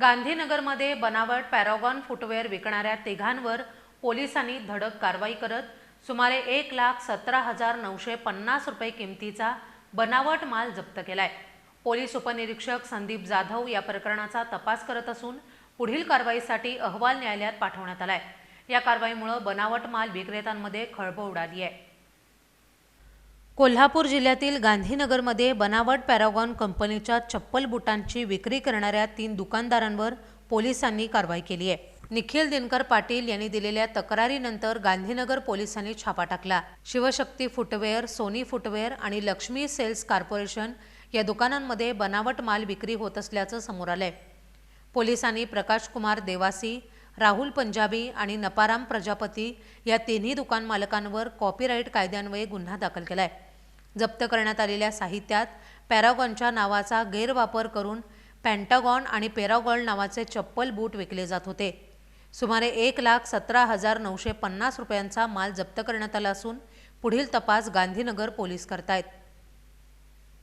गांधीनगरमध्ये बनावट Paragon footwear विकणाऱ्या तिघांवर पोलिसांनी धडक कारवाई करत सुमारे एक लाख सतरा हजार नऊशे पन्नास रुपये किमतीचा बनावट माल जप्त केलाय. पोलीस उपनिरीक्षक संदीप जाधव या प्रकरणाचा तपास करत असून पुढील कारवाईसाठी अहवाल न्यायालयात पाठवण्यात आलाय. या कारवाईमुळे बनावट माल विक्रेत्यांमध्ये खळबळ उडाली आहे. कोल्हापूर जिल्ह्यातील गांधीनगरमध्ये बनावट पॅरागॉन कंपनीच्या चप्पल बुटांची विक्री करणाऱ्या तीन दुकानदारांवर पोलिसांनी कारवाई केली आहे. निखिल दिनकर पाटील यांनी दिलेल्या तक्रारीनंतर गांधीनगर पोलिसांनी छापा टाकला. शिवशक्ती फुटवेअर सोनी फुटवेअर आणि लक्ष्मी सेल्स कॉर्पोरेशन या दुकानांमध्ये बनावट माल विक्री होत असल्याचं समोर आलंय. पोलिसांनी प्रकाश कुमार देवासी राहुल पंजाबी आणि नपाराम प्रजापती या तिन्ही दुकान मालकांवर कॉपीराईट कायद्यान्वये गुन्हा दाखल केलाय. जप्त करण्यात आलेल्या साहित्यात पॅरागॉनच्या नावाचा गैरवापर करून पॅन्टागॉन आणि पेरागॉल नावाचे चप्पल बूट विकले जात होते. सुमारे एक लाख सतरा हजार नऊशे पन्नास रुपयांचा माल जप्त करण्यात आला असून पुढील तपास गांधीनगर पोलीस करतायत.